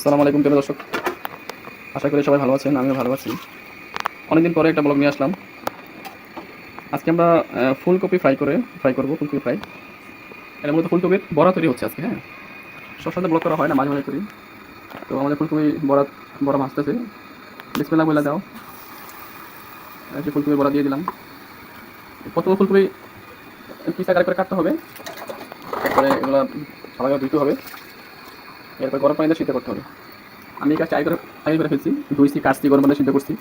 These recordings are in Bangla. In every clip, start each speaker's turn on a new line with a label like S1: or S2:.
S1: আসসালামু আলাইকুম প্রিয় দর্শক। আশা করি সবাই ভালো আছেন, আমিও ভালো আছি। অনেকদিন পরে একটা ব্লগ নিয়ে আসলাম। আজকে আমরা ফুলকপি ফ্রাই করে ফ্রাই করব, ফুলকপি ফ্রাই এটা মূলত ফুলকপির বড়া তৈরি হচ্ছে আজকে হ্যাঁ? সব সাথে ব্লগ করা হয় না, মাঝে মাঝে করি। তো আমাদের ফুলকপি বড়া বড়া ভাজতেছে। বিসমিল্লাহ বলে দাও। যে ফুলকপি বড়া দিয়ে দিলাম। প্রথমে ফুলকপি, পিস আকার করে কাটতে হবে। তারপরে এগুলো ভালোভাবে ধুতে হবে। এরপর গরম পানিতে সিদ্ধ করতে হবে। আমি কাজটা আগে করে আগে করে ফেলছি ধুইছি কাটছি, গরম পানিতে সিদ্ধ করছি।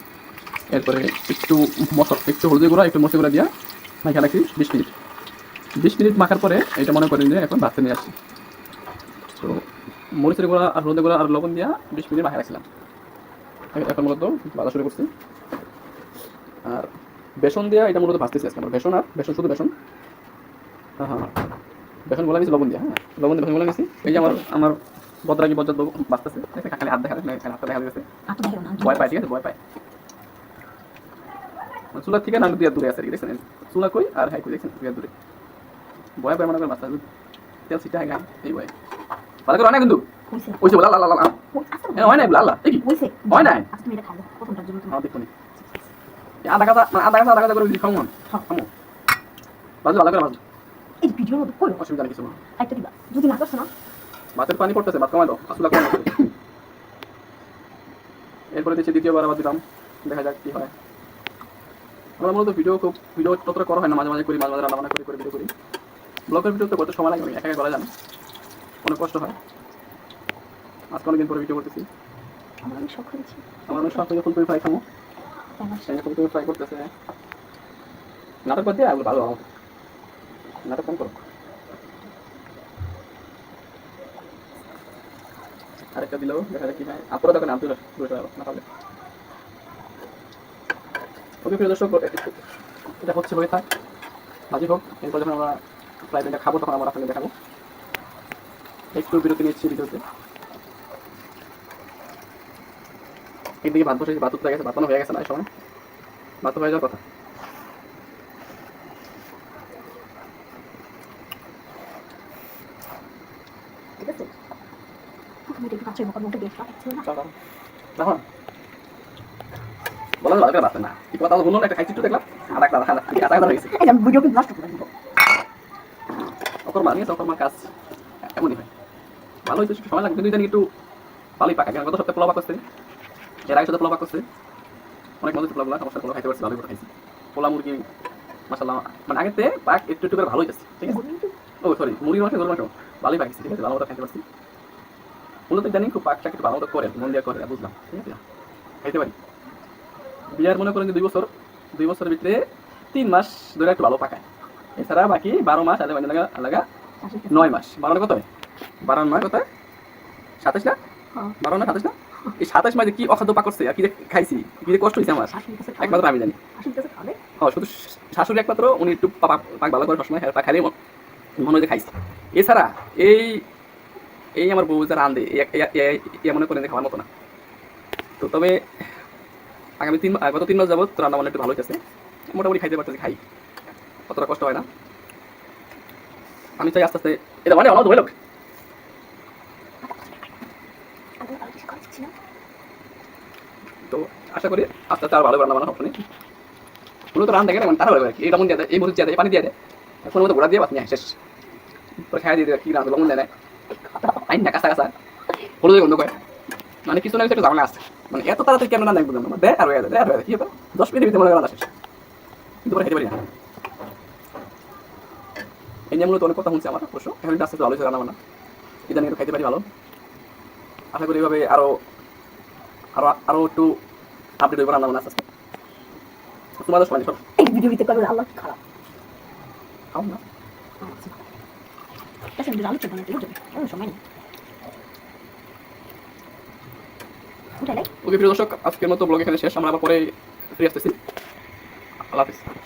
S1: এরপরে একটু মশলা, একটু হলুদের গুঁড়া, একটু মশলা গুঁড়া দিয়া মাখা রাখছি বিশ মিনিট। বিশ মিনিট মাখার পরে এটা মনে করেন যে এখন ভাততে নিয়ে আসছি। তো মরিচের গুঁড়া আর হলুদের গুঁড়া আর লবণ দিয়া বিশ মিনিট মাখা রাখছিলাম। এখন মূলত বাজা শুরু করছি। আর বেসন দেওয়া এটা মূলত ভাজতেছি আজকে আমরা। বেসন আর বেসন, শুধু বেসন। হ্যাঁ হ্যাঁ হ্যাঁ। বেসন গোলা নিয়েছি, লবণ দিয়া। হ্যাঁ লবণ দিয়ে বেসন গোলা নিয়েছি। এই যে আমার আমার বদরাগি বজ্জাত বাঁচতেছে। খালি হাত দেখা যায় খালি হাতটা দেখা যাচ্ছে ভয় পায় ঠিক আছে ভয় পায়। মানে চুলার থেকে নাম দিয়ে দূরে আছে কি, দেখছেন? চুলা কই আর হাই কই দেখছেন? দিয়ে দূরে। ভয় পায় মনে করে মাস্টার তেল সিটা গান এই ভয়। ভালো করে হয় না কিন্তু?
S2: হইছে।
S1: ওই যে বলা আল্লাহ
S2: ওই
S1: হ্যাঁ হয় নাই এই কি হয় নাই?
S2: তুমি
S1: আমার দেখুন। আধা কাঁচা মানে আধা কাঁচা আধা কাঁচা করে খাও মন।
S2: হ্যাঁ।
S1: খামো বাজু ভালো করে বাজু
S2: এই ভিডিওর মধ্যে করো
S1: অসুবিধা নেই কিছু না
S2: একটা দিবা। যদি না করছ না
S1: ভাতের পানি পড়তেছে ভাত কমাই দাও আসলে কমাই এরপরে দিচ্ছি দ্বিতীয়বার আবার দিলাম দেখা যাক কি হয়। আমরা মূলত ভিডিও খুব ভিডিও ততটা করা হয় না মাঝে মাঝে করি মাঝে মাঝে রান্না করি করে ভিডিও করি। ব্লগের ভিডিও তো করতে সময় লাগে একা একা করা যান অনেক কষ্ট হয়? আজকে অনেকদিন পরে ভিডিও করতেছি।
S2: আমরা অনেক শখ করেছি
S1: আমার অনেক শখ হয়ে ফুলকপি ফ্রাই খাব। সেই ফুলকপি ফ্রাই করতেছে। নাটক করতে আর ভালো ভালো নাটক কম করো আরেকটা দিলেও দেখা যাক কি হয় আপনারা দেখেন আমি পারলে। ওকে প্রিয় দর্শক এটা হচ্ছে হয়ে থাক। হোক, এরপর যখন আমরা ফ্রাই প্যানটা খাব, তখন দেখাবো। একটু বিরতি নিচ্ছি ভিডিওতে একদিকে ভাত বসে ভাত উঠতে গেছে, ভাত বানানো হয়ে গেছে না এই সময়? ভাত হয়ে যাওয়ার কথা।
S2: তুমি একটু কাছে মুখে মুখে দেখতে পাচ্ছ না
S1: চল, চল। দেখো না। বলা ভালো করে বাঁচতে না কি কথা বলুন একটা খাইছি একটু দেখলাম আর একটা আধা আধা আধা হয়ে গেছে
S2: এই যে ভিডিও কিন্তু নষ্ট করে দিব
S1: অকর মা নিয়েছে কাজ এমনই হয় ভালো হয়েছে সময় লাগবে কিন্তু একটু ভালোই পাকা গত সপ্তাহে পোলা করছে এর আগে সাথে পোলা পাক করছে অনেক মজা পোলাগুলো আমার সাথে পোলা খাইতে পারছি ভালোই করে খাইছি পোলা মুরগি মাসাল্লাহ মানে আগেতে পাক একটু একটু করে ভালো হইতেছে ঠিক আছে ও সরি মুরগির মাংস গরুর মাংস ভালোই পাকিছে ঠিক আছে ভালো মতো খাইতে পারছি মূলত ইদানিং খুব পাকটা একটু ভালো মতো করে মন দিয়ে করে বুঝলাম ঠিক আছে? খাইতে পারি। বিয়ার মনে করেন যে দুই বছর দুই বছরের ভিতরে তিন মাস ধরে একটু ভালো পাকায়। এছাড়া বাকি বারো মাস আধা লাগা লাগা নয় মাস। বারো কত হয়? বারো নয় কত হয়? সাতাশ না?
S2: হ্যাঁ।
S1: বারো না সাতাশ না? এই সাতাশ মাসে কি অখাদ্য পাক করছে? আর কি খাইছি কি কষ্ট হয়েছে আমার?
S2: শাশুড়ি
S1: একমাত্র আমি জানি। ও শুধু শাশুড়ি একমাত্র উনি একটু পাক ভালো করে সবসময় হ্যাঁ পাক খাইলে মনে হয় যে খাইছে। এছাড়া এই এই আমার বউ যারা আন্দে এ মনে করেন যে খাওয়ার মতো না। তো তবে আগামী তিন গত তিন মাস যাবত রান্না বান্না একটু ভালো হয়েছে মোটামুটি খাইতে পারতেছি, খাই। অতটা কষ্ট হয় না। আমি চাই আস্তে আস্তে এটা মানে
S2: খাচ্ছি না
S1: তো আশা করি আস্তে আস্তে আর ভালো রান্না বান্না হবে মূলত রান্না দেখে মানে তারা ভালো এই লবণ দিয়ে এই মরিচ দিয়ে দেয় পানি দিয়ে দেয়। এখন মতো ঘোড়া দিয়ে বাস, নিয়ে শেষ। খাই দিয়ে দেয়, কি রান্না লবণ দেয় না। আইন না কাঁচা কাঁচা হলুদ গন্ধ করে মানে কিছু না কিছু একটা ঝামেলা আছে মানে এত তাড়াতাড়ি কেন রান্না না দেয় আর হয়ে দেয় আর হয়ে কি হতো দশ মিনিটের ভিতরে মনে হয় রান্না শেষ কিন্তু খেতে পারি না এই নিয়ে মূলত অনেক কথা শুনছে আমার অবশ্য এখন আস্তে আস্তে ভালো হয়েছে রান্না বান্না ইদানিং একটু খাইতে পারি ভালো আশা করি এইভাবে আরও আরও আরও একটু আপডেট হইব রান্না বান্না আস্তে আস্তে তোমাদের সময় সব
S2: ভিডিও ভিতরে করবে আল্লাহ খারাপ
S1: খাও না
S2: আচ্ছা আলু বুঝলি এমন সময় নেই
S1: ওকে প্রিয় দর্শক আজকের মতো ব্লগ এখানে শেষ আমরা আবার পরে ফিরে আসতেছি আল্লাহ হাফিজ